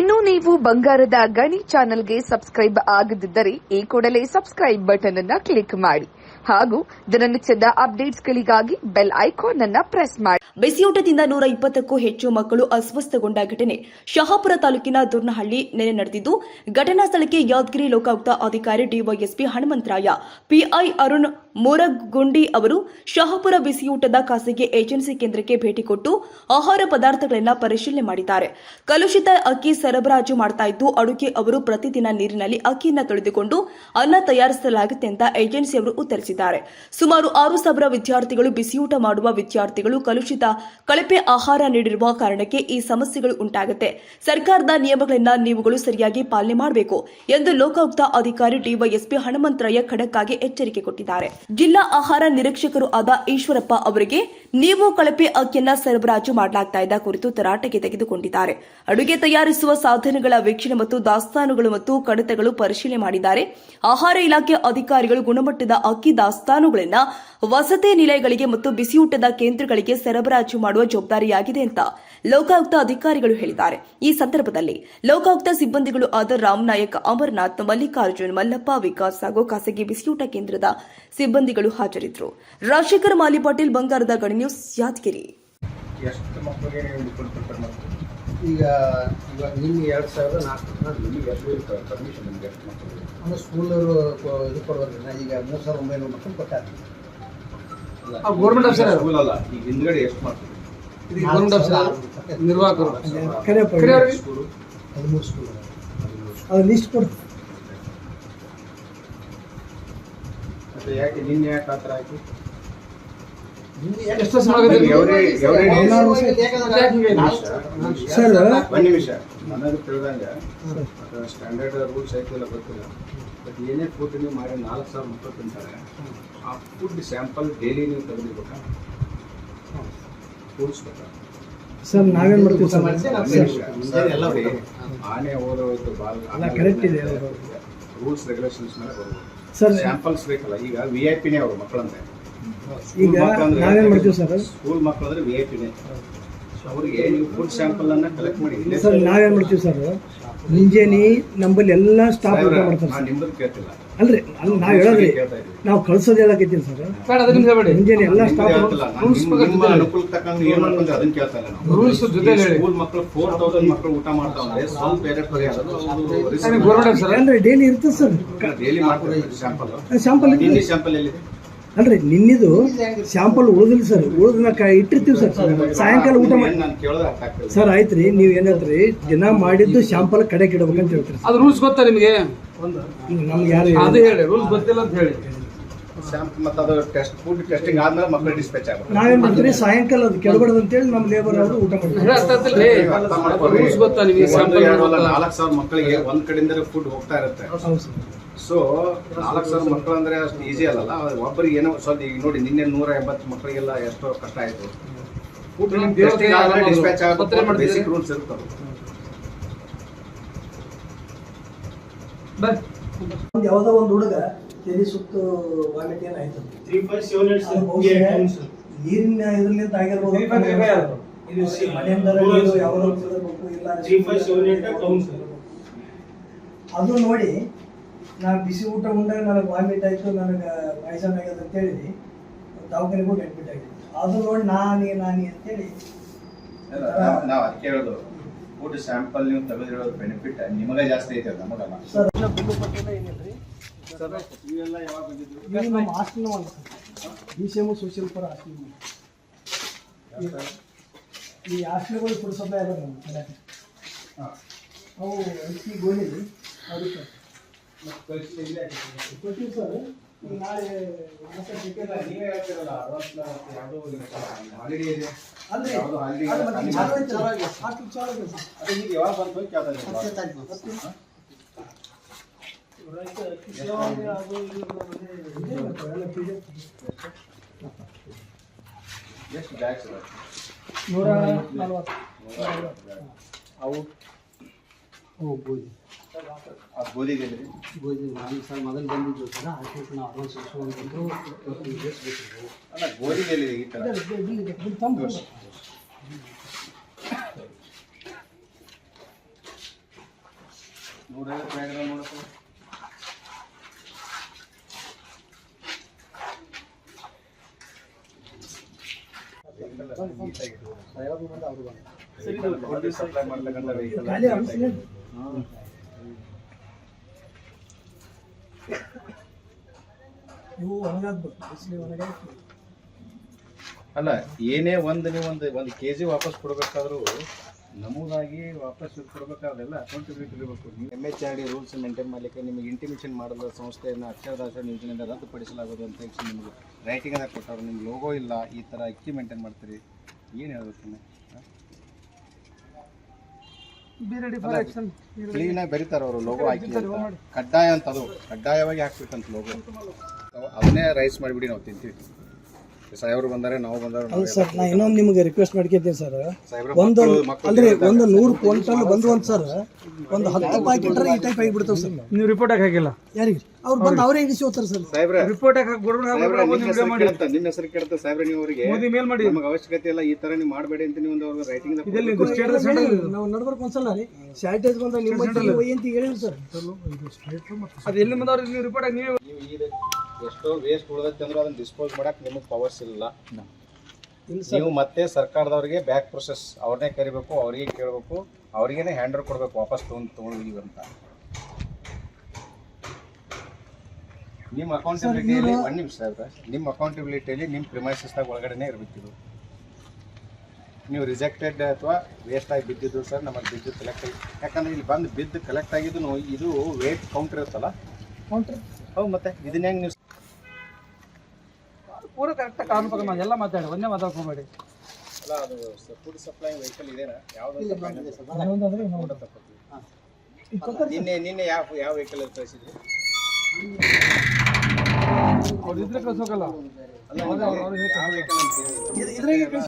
ಇನ್ನು ನೀವು ಬಂಗಾರದ ಗಣಿ ಚಾನೆಲ್ಗೆ ಸಬ್ಸ್ಕ್ರೈಬ್ ಆಗದಿದ್ದರೆ ಈ ಕೂಡಲೇ ಸಬ್ಸ್ಕ್ರೈಬ್ ಬಟನ್ ಅನ್ನ ಕ್ಲಿಕ್ ಮಾಡಿ ಹಾಗೂ ದಿನನಿತ್ಯದ ಅಪ್ಡೇಟ್ಸ್ಗಳಿಗಾಗಿ ಬೆಲ್ ಐಕಾನ್ ಅನ್ನ ಪ್ರೆಸ್ ಮಾಡಿ. ಬಿಸಿಯೂಟದಿಂದ ನೂರ ಇಪ್ಪತ್ತಕ್ಕೂ ಹೆಚ್ಚು ಮಕ್ಕಳು ಅಸ್ವಸ್ಥಗೊಂಡ ಘಟನೆ ಶಹಾಪುರ ತಾಲೂಕಿನ ದುರ್ನಹಳ್ಳಿ ನೆಲೆ ನಡೆದಿದ್ದು, ಘಟನಾ ಸ್ಥಳಕ್ಕೆ ಯಾದಗಿರಿ ಲೋಕಾಯುಕ್ತ ಅಧಿಕಾರಿ ಡಿವೈಎಸ್ಪಿ ಹನುಮಂತರಾಯ, ಪಿಐ ಅರುಣ್ ಮೂರಗುಂಡಿ ಅವರು ಶಹಾಪುರ ಬಿಸಿಯೂಟದ ಖಾಸಗಿ ಏಜೆನ್ಸಿ ಕೇಂದ್ರಕ್ಕೆ ಭೇಟಿ ಕೊಟ್ಟು ಆಹಾರ ಪದಾರ್ಥಗಳನ್ನು ಪರಿಶೀಲನೆ ಮಾಡಿದ್ದಾರೆ. ಕಲುಷಿತ ಅಕ್ಕಿ ಸರಬರಾಜು ಮಾಡ್ತಾ ಇದ್ದು, ಅಡುಗೆ ಅವರು ಪ್ರತಿದಿನ ನೀರಿನಲ್ಲಿ ಅಕ್ಕಿಯನ್ನು ತೊಳೆದುಕೊಂಡು ಅನ್ನ ತಯಾರಿಸಲಾಗುತ್ತೆ ಅಂತ ಏಜೆನ್ಸಿಯವರು ಉತ್ತರಿಸಿದ್ದಾರೆ. ಸುಮಾರು ಆರು ಸಾವಿರ ವಿದ್ಯಾರ್ಥಿಗಳು ಬಿಸಿಯೂಟ ಮಾಡುವ ವಿದ್ಯಾರ್ಥಿಗಳು ಕಲುಷಿತ ಕಳಪೆ ಆಹಾರ ನೀಡಿರುವ ಕಾರಣಕ್ಕೆ ಈ ಸಮಸ್ಯೆಗಳು ಉಂಟಾಗುತ್ತೆ. ಸರ್ಕಾರದ ನಿಯಮಗಳನ್ನ ನೀವುಗಳು ಸರಿಯಾಗಿ ಪಾಲನೆ ಮಾಡಬೇಕು ಎಂದು ಲೋಕಾಯುಕ್ತ ಅಧಿಕಾರಿ ಡಿವೈಎಸ್ಪಿ ಹನುಮಂತರಯ್ಯ ಖಡಕ್ಕಾಗಿ ಎಚ್ಚರಿಕೆ ಕೊಟ್ಟಿದ್ದಾರೆ. ಜಿಲ್ಲಾ ಆಹಾರ ನಿರೀಕ್ಷಕರು ಆದ ಈಶ್ವರಪ್ಪ ಅವರಿಗೆ ನೀವು ಕಳಪೆ ಅಕ್ಕಿಯನ್ನ ಸರಬರಾಜು ಮಾಡಲಾಗ್ತಾ ಇದ್ದ ಕುರಿತು ತರಾಟೆಗೆ ತೆಗೆದುಕೊಂಡಿದ್ದಾರೆ. ಅಡುಗೆ ತಯಾರಿಸುವ ಸಾಧನಗಳ ವೀಕ್ಷಣೆ ಮತ್ತು ದಾಸ್ತಾನುಗಳು ಮತ್ತು ಕಡತಗಳು ಪರಿಶೀಲನೆ ಮಾಡಿದ್ದಾರೆ. ಆಹಾರ ಇಲಾಖೆ ಅಧಿಕಾರಿಗಳು ಗುಣಮಟ್ಟದ ಅಕ್ಕಿ ದಾಸ್ತಾನುಗಳನ್ನ ವಸತಿ ನಿಲಯಗಳಿಗೆ ಮತ್ತು ಬಿಸಿಯೂಟದ ಕೇಂದ್ರಗಳಿಗೆ ಸರಬರಾಜು ಮಾಡುವ ಜವಾಬ್ದಾರಿಯಾಗಿದೆ ಅಂತ ಲೋಕಾಯುಕ್ತ ಅಧಿಕಾರಿಗಳು ಹೇಳಿದ್ದಾರೆ. ಈ ಸಂದರ್ಭದಲ್ಲಿ ಲೋಕಾಯುಕ್ತ ಸಿಬ್ಬಂದಿಗಳು ಆದ ರಾಮ್ ನಾಯಕ್, ಅಮರನಾಥ್, ಮಲ್ಲಿಕಾರ್ಜುನ್, ಮಲ್ಲಪ್ಪ, ವಿಕಾಸ್ ಹಾಗೂ ಖಾಸಗಿ ಬಿಸಿಯೂಟ ಕೇಂದ್ರದ ಸಿಬ್ಬಂದಿಗಳು ಹಾಜರಿದ್ದರು ರಾಜಶೇಖರ್ ಮಾಲಿ ಪಾಟೀಲ್ ಬಂಗಾರದ ಗಣಿ ನ್ಯೂಸ್ ಯಾದಗಿರಿ. ಎಷ್ಟು ಮಕ್ಕಳಿಗೆ ನೀವು ಫುಡ್ ಪ್ರಿಪೇರ್ ಈಗ ಇವಾಗ ನಿನ್ನೆ ಎರಡು ಸಾವಿರದ ನಾಲ್ಕು ನಿಮಗೆ ಎಷ್ಟು ಇರ್ತವೆ ಪರ್ಮಿಷನ್ ನಿಮ್ಗೆ ಎಷ್ಟು ಮಕ್ಕಳಿಗೆ? ಅಂದರೆ ಸ್ಕೂಲವರು ಇದು ಕೊಡೋದ್ರಿಂದ ಈಗ ಮೂರು ಸಾವಿರದ ಒಂಬೈನೂರು ಮಕ್ಕಳು ಕೊಟ್ಟಾರೆ. ಗೌರ್ಮೆಂಟ್ ಆಫೀಸರ್ ಸ್ಕೂಲ್ ಅಲ್ಲ ಈಗ ಹಿಂದ್ಗಡೆ ಎಷ್ಟು ಮಾಡ್ತೀವಿ ಇದು ಗೌರ್ಮೆಂಟ್ ಆಫೀಸರ್ ನಿರ್ವಾಹಕರು. ಹದಿಮೂರು ಸ್ಕೂಲ್. ಅದು ಲಿಸ್ಟ್ ಕೊಡ್ತೀವಿ. ಯಾಕೆ ನಿನ್ನೆ ಯಾಕೆ ಆ ಥರ ಆಯ್ತು? ಸರ್ ಒಂದು ನಿಮಿಷ. ನನಗೆ ತಿಳಿದಂಗೆ ಸ್ಟ್ಯಾಂಡರ್ಡ್ ರೂಲ್ಸ್ ಐತಿಲ್ಲ ಗೊತ್ತಿಲ್ಲ. ಬಟ್ ಏನೇ ಫುಡ್ ನೀವು ಮಾಡಿ ನಾಲ್ಕು ಸಾವಿರ ಮಕ್ಕಳು ತಿಂತಾರೆ. ಆ ಫುಡ್ ಸ್ಯಾಂಪಲ್ ಡೈಲಿ ನೀವು ತೆಗೆದಿರ್ಬೇಕಾ ರೂಲ್ಸ್ ಬೇಕಾ ಸರ್ ನಾವೇನು ಮಾಡ್ತೀವಿ ಆನೆ ಓದೋದು ಬಾಲ್ correct ಇದೆ. ರೂಲ್ಸ್ ರೆಗ್ಯುಲೇಷನ್ಸ್ ಮೇಲೆ ಬರ್ಬೋದು ಸರ್ ಸ್ಯಾಂಪಲ್ಸ್ ಬೇಕಲ್ಲ ಈಗ ವಿ ಐ ಪಿನೇ ಅವರು ಮಕ್ಕಳಂದ್ರೆ ಈಗ ನಾವೇನು ಮಾಡ್ತೀವಿ ಸರ್? ಸ್ಕೂಲ್ ಮಕ್ಕಳಂದ್ರೆ ವಿ ಐ ಪಿನೇ ಅವರಿಗೆ ನೀವು ಫುಡ್ ಸ್ಯಾಂಪಲ್ ಅನ್ನ ಕಲೆಕ್ಟ್ ಮಾಡಿ. ಸರ್ ನಾವೇನು ಮಾಡ್ತೀವಿ ಸರ್? ಮುಂಜಾನೆ ನಂಬಲ್ಲಿ ಎಲ್ಲ ಸ್ಟಾಫ್ ಊಟ ಮಾಡ್ತಾರೆ ನಾನ್ ಸರ್. ನಿಮ್ಮದು ಕೇಳ್ತಿಲ್ಲ. ಅಲ್ರಿ ಅಲ್ಲಿ ನಾವು ಹೇಳೋದ್ರಿ. ನಾವು ಕಳ್ಸೋದು ಹೇಳಕತ್ತೀನಿ ಸರ್. ಮುಂಜಾನೆ ಎಲ್ಲ ಸ್ಟಾಫ್ ತಕ್ಕಂಗೆ ಏನು ಮಾಡ್ಕೊಂಡ್ರೆ ಅದನ್ನ ಕೇಳ್ತಾ ಇಲ್ಲ ನಾವು. Rules ಜೊತೆ ಹೇಳಿ. ಸ್ಕೂಲ್ ಮಕ್ಕಳು ಫೋರ್ ತೌಸಂಡ್ ಮಕ್ಕಳು ಊಟ ಮಾಡ್ತಾವಂದ್ರೆ ಸ್ವಲ್ಪ ಬೇರೆ ಪರಿ ಆಗೋದು ಅದೇ ಗೌರ್ಮೆಂಟ್ ಆಫೀಸರ್ ಅಂದ್ರೆ ಡೈಲಿ ಇರ್ತದೆ ಸರ್. ಡೈಲಿ ಮಾಡ್ತಾರೆ ಸ್ಯಾಂಪಲ್ ಸ್ಯಾಂಪಲ್ ಸ್ಯಾಂಪಲ್ ಎಲ್ಲಿದೆ? ಅಲ್ರಿ ನಿನ್ನಿದು ಸ್ಯಾಂಪಲ್ ಉಳಿದಿಲ್ಲ ಸರ್ ಉಳಿದ ಇಟ್ಟಿರ್ತೀವಿ ಸರ್ ಸಾಯಂಕಾಲ ಊಟ ಮಾಡಿ ನಾನು ಆಯ್ತು ರೀ ಸರ್ ನೀವು ಏನಂತ್ರಿ ದಿನ ಮಾಡಿದ್ದು ಶ್ಯಾಂಪಲ್ ಕಡೆಗೆ ಇಡ್ಬೇಕಂತ ಹೇಳ್ತೀರಿ ಅದು ರೂಲ್ಸ್ ಗೊತ್ತಾ ನಿಮಗೆ? ನಮ್ಗೆ ಯಾರು ಅದು ಹೇಳಿ ರೂಲ್ಸ್ ಗೊತ್ತಿಲ್ಲ ಅಂತ ಹೇಳಿ. ಸ್ಯಾಂಪಲ್ ಮತ್ತೆ ಅದು ಟೆಸ್ಟ್ ಫುಡ್ ಟೆಸ್ಟಿಂಗ್ ಆದ್ಮೇಲೆ ಮಕ್ಕಳು ಡಿಸ್ಪ್ಯಾಚ್ ಆಗುತ್ತೆ ನಾವೇನ್ ಮಾಡ್ತೀವಿ ಸಾಯಂಕಾಲ ಅದು ಕೆಡಬಾರ್ದು ಅಂತೇಳಿ ನಮ್ಮ ಲೇಬರ್ ಅವರು ಊಟ ಮಾಡ್ತಾರೆ. ಹೇಳಿ ರೂಲ್ಸ್ ಗೊತ್ತಾ ನಿಮಗೆ ನಾಲ್ಕು ಸಾವಿರ ಮಕ್ಕಳಿಗೆ ಒಂದ್ ಕಡೆಯಿಂದ ಫುಡ್ ಹೋಗ್ತಾ ಇರುತ್ತೆ. ಸರ್ ಸೊ ನಾಲ್ಕು ಸಾವಿರ ಮಕ್ಕಳು ಅಂದ್ರೆ ಅಷ್ಟು ಈಸಿ ಅಲ್ಲಲ್ಲ? ಒಬ್ಬರಿಗೆ ಏನೋ ಸ್ವಲ್ಪ ಈಗ ನೋಡಿ ನಿನ್ನೆ ನೂರ ಎಂಬತ್ತು ಮಕ್ಕಳಿಗೆಲ್ಲ ಎಷ್ಟೋ ಕಷ್ಟ ಆಯಿತು. ಫುಡ್ ಡಿಸ್ಪ್ಯಾಚ್ ಆಗುತ್ತೆ ಬೇಸಿಕ್ ರೂಲ್ಸ್ ಇರ್ತವೆ. ಯಾವುದೋ ಒಂದು ಹುಡುಗ ತಲೆ ಸುತ್ತು ವಾಮಿಟ್ ಏನಾಯ್ತು ನೀರಿನ ಇದ್ರಲ್ಲಿಂದ ಆಗಿರ್ಬೋದು. ಮನೆಯಿಂದ ಯಾವಾಗ ಇಲ್ಲ ಅದು ನೋಡಿ ನಾನು ಬಿಸಿ ಊಟ ಉಂಡಾಗ ನನಗೆ ವಾಮಿಟ್ ಆಯಿತು ನನಗೆ ಪಾಯ್ಸನ್ ಆಗ್ಯದ ಅಂತೇಳಿ ದವಾಖಾನೆ ಕೂಡ ಅಡ್ಮಿಟ್ ಆಗಿದೆ ಅದು ನೋಡಿ ನಾನೇ ನಾನೇ ಅಂತೇಳಿ ನಾವು ಅದು ಕೇಳೋದು. ಫುಡ್ ಸ್ಯಾಂಪಲ್ ನೀವು ತೆಗೆದಿರೋದು ಬೆನಿಫಿಟ್ ನಿಮಗೆ ಜಾಸ್ತಿ ಐತೆ ನಮಗಲ್ಲ ಸರ್ ಬಿಲ್ಲು ಪಟ್ಟಿಲ್ಲ ಏನಿಲ್ರಿ ಇವೆಲ್ಲ ಯಾವಾಗ ಬಂದಿದ್ರು ಇದು ನಮ್ಮ ಹಾಸ್ಟೆಲ್ ಒಂದು ಬಿ ಸಿ ಎಂ ಸೋಷಿಯಲ್ ಪರ ಹಾಸ್ಟೆಲ್ ಈ ಹಾಸ್ಟೆಲ್ಗಳು ಫುಡ್ ಸಪ್ಲೈ ಅದ ನಮ್ಮ ಕಡೆಗೆ ಅವು ಅಕ್ಕಿ ಅದು ಅದಕ್ಕೆ. ಕೊಟ್ಟಿವಿ ಸರ್ ಈಗ ನಾಳೆ ಮಾತ್ರ ಬೇಕಾದ್ರೆ ನೀವೇ ಹೇಳ್ತಿರಲ್ಲ advance ನ ಮತ್ತೆ ಯಾವ್ದೋ ಒಂದು holiday ಇದೆ. ಅಲ್ರಿ ಯಾವ್ದೋ holiday ಅದು ಇದೆ, ಮತ್ತೆ ಖಾಲಿ ಚಾಲು ಮಾಡಿ. ಐತೆ ಹಾಸ್ಟೆಲ್ ಚಾಲು ಐತೆ ಸರ್ ಅದು ಈಗ ಯಾವಾಗ ಬಂತು ಅಂತ ಕೇಳ್ತಾ ಇದ್ದೀನಿ. ಹತ್ತನೇ ತಾರೀಕು ಹತ್ತು ಅದು ಇದು ಇದೆ ಮತ್ತೆ ಎಲ್ಲ PDF. ಎಷ್ಟು ಬ್ಯಾಗ್ಸ್ ಇದಾವೆ? ನೂರ ನಲ್ವತ್ತು ಅವು ಓ ಗೋಧಿ ಆ ಗೋಧಿಗೆ ಎಲ್ಲಿದೆ? ಗೋಧಿ ನಾನು ಸರ್ ಮೊದಲು ಬಂದಿದ್ದು ಸರ್ ಹಾಸ್ಟೆಲ್ ನಾವು ಅಡ್ವಾನ್ಸ್ ಇಸ್ಕೊಂಡು ಬಂದು ಡೇಸ್ ಬೇಕಿತ್ತು ಅಲ್ಲ ಗೋಧಿಗೆ ಎಲ್ಲಿದೆ ಈ ತರ ತಂದು ನೂರೈವತ್ತು ಬ್ಯಾಗ್ರಾಮ್ ನೋಡಪ್ಪ ಸಪ್ಲೈ ಮಾಡ್ತಕ್ಕಂಥ vehicle ಇವು ಅಲ್ಲ, ಏನೇ ಒಂದು ನೀವು ಒಂದು ಒಂದು ಕೆ ಜಿ ವಾಪಸ್ ಕೊಡಬೇಕಾದ್ರೂ ನಮೂದಾಗಿ ವಾಪಸ್ ಕೊಡಬೇಕಾದ್ರೆಲ್ಲ ಅಕೌಂಟಬಿಲಿಟಿ ಇರಬೇಕು. ನೀವು M H R D rules maintain ಮಾಡಲಿಕ್ಕೆ ನಿಮಗೆ ಇಂಟಿಮೇಷನ್ ಮಾಡಲು ಸಂಸ್ಥೆಯನ್ನು ಅಕ್ಷರದಾಸ ಯೋಜನೆಯಿಂದ ರದ್ದುಪಡಿಸಲಾಗುವುದು ಅಂತ ಹೇಳಿ ನಿಮಗೆ ರೈಟಿಂಗ್ ಅದಾಗ ಕೊಟ್ಟರು ನಿಮ್ಗೆ ಲೋಗೋ ಇಲ್ಲ, ಈ ಥರ ಅಕ್ಕಿ ಮೇಂಟೈನ್ ಮಾಡ್ತೀರಿ? ಏನು ಹೇಳ್ಬೇಕು ನೀವು ಆಗಿ ಬರೀತಾರ ಅವರು ಲೋಗೋ ಹಾಕಿ ಕಡ್ಡಾಯ ಅಂತ ಅದು ಕಡ್ಡಾಯವಾಗಿ ಹಾಕ್ಬೇಕಂತ ಲೋಗೋ ಅದನ್ನೇ ರೈಸ್ ಮಾಡಿಬಿಡಿ ನಾವು ತಿಂತೀವಿ. ಸಾಹೇಬ್ರು ಬಂದರೆ ನಾವು ಬಂದರೆ ಅಲ್ಲ ಸರ್ ನಾ ಇನ್ನೊಂದು ನಿಮಗೆ ರಿಕ್ವೆಸ್ಟ್ ಮಾಡ್ಕೊತೀನಿ ಸರ್. ಸಾಹೇಬ್ರ ಒಂದು ಅಲ್ರಿ ಒಂದು ನೂರು ಕ್ವಿಂಟಲ್ ಬಂದು ಅಂತ ಸರ್ ಒಂದು ಹತ್ತು ಪ್ಯಾಕೆಟ್ ಈ ಟೈಪ್ ಆಗಿಬಿಡ್ತಾವೆ ಸರ್. ನೀವು ರಿಪೋರ್ಟ್ ಹಾಕಿಲ್ಲ? ಯಾರಿಗೆ? ಅವ್ರು ಬಂದು ಅವರೇ ಇಳಿಸಿ ಹೋಗ್ತಾರೆ ಸರ್. ಸಾಹೇಬ್ರ ರಿಪೋರ್ಟ್ ಹಾಕಿ ನಿಮ್ಮ ಹೆಸರು ಕೇಳುತ್ತಾ ನಿಮ್ಮ ಹೆಸರು ಕೇಳುತ್ತಾ ಸಾಹೇಬ್ರ ನೀವು ಅವರಿಗೆ ಮೋದಿ ಮೇಲ್ ಮಾಡಿ ನಮಗೆ ಅವಶ್ಯಕತೆ ಇಲ್ಲ ಈ ತರ ನೀವು ಮಾಡಬೇಡಿ ಅಂತ ನೀವು ಒಂದು ಅವ್ರಿಗೆ ರೈಟಿಂಗ್ ಇದೆಲ್ಲಿ ಇದು ಸ್ಟೇಟ್ ಸೆಂಟ್ರಲ್ ನಾವು ನಡ್ಬರ್ಕ್ ಒಂದ್ಸಲ ರೀ. ಸ್ಯಾನಿಟೈಸ್ ಬಂದ ನಿಮ್ಮ ಅಂತ ಹೇಳಿರಿ ಸರ್. ಅದು ಎಲ್ಲಿ ಬಂದವ್ರು ನೀವು ರಿಪೋರ್ಟ್ ಹಾಕಿ ನೀವು ಎಷ್ಟೋ ವೇಸ್ಟ್ ಉಳಿದೈತೆ ಅಂದ್ರೆ ಅದನ್ನ ಡಿಸ್ಪೋಸ್ ಮಾಡಕ್ ನಿಮಗೆ ಪವರ್ಸ್ ಇಲ್ಲ. ನೀವು ಮತ್ತೆ ಸರ್ಕಾರದವ್ರಿಗೆ ಬ್ಯಾಕ್ ಪ್ರೊಸೆಸ್ ಅವ್ರನ್ನೇ ಕರಿಬೇಕು ಅವ್ರಿಗೆ ಕೇಳಬೇಕು ಅವ್ರಿಗೇನೆ ಹ್ಯಾಂಡರ್ ಕೊಡ್ಬೇಕು ವಾಪಸ್ ತೊಗೊಂಡು ತೊಗೊಂಡಿದ್ದೀವಿ ಅಂತ. ನಿಮ್ಮ ಅಕೌಂಟಬಿಲಿಟಿಯಲ್ಲಿ ಒಂದು ನಿಮಿಷ ಸಾಹೇಬ್ರ ನಿಮ್ಮ ಅಕೌಂಟಬಿಲಿಟಿಯಲ್ಲಿ ನಿಮ್ಮ ಪ್ರಿಮೈಸಸ್ದಾಗ ಒಳಗಡೆನೇ ಇರಬೇಕು ಇದು ನೀವು ರಿಜೆಕ್ಟೆಡ್ ಅಥವಾ ವೇಸ್ಟ್ ಆಗಿ ಬಿದ್ದಿದ್ದು ಸರ್ ನಮಗೆ ಬಿದ್ದು ಕಲೆಕ್ಟ್ ಆಗಿ ಯಾಕಂದ್ರೆ ಇಲ್ಲಿ ಬಂದು ಬಿದ್ದು ಕಲೆಕ್ಟ್ ಆಗಿದ್ದು ಇದು ವೇಟ್ ಕೌಂಟರ್ ಇರುತ್ತಲ್ಲ? ಹೌದು ಮತ್ತೆ ಇದನ್ನ ಹೆಂಗೆ ನೀವು ಪೂರ ಕರೆಕ್ಟ್ ಕಾನೂನು ಪ್ರಕಾರ ಎಲ್ಲ ಮಾತಾಡಿ ಒಂದೇ ಮಾತಾಡ್ಕೊಬೇಡಿ ಅಲ್ಲ ಅದು ಫುಡ್ ಸಪ್ಲೈ ವೆಹಿಕಲ್ ಇದೇನಾ? ಯಾವ್ದು ನಿನ್ನೆ ನಿನ್ನೆ ಯಾವ ಯಾವ ವೆಹಿಕಲ್ ಕಳಿಸಿದ್ರಿ? ಅವ್ರು ಇದ್ರೆ ಕಳ್ಸೋಕಲ್ಲ. ಅಲ್ಲ ಯಾವ ವೆಹಿಕಲ್ ಅಂತ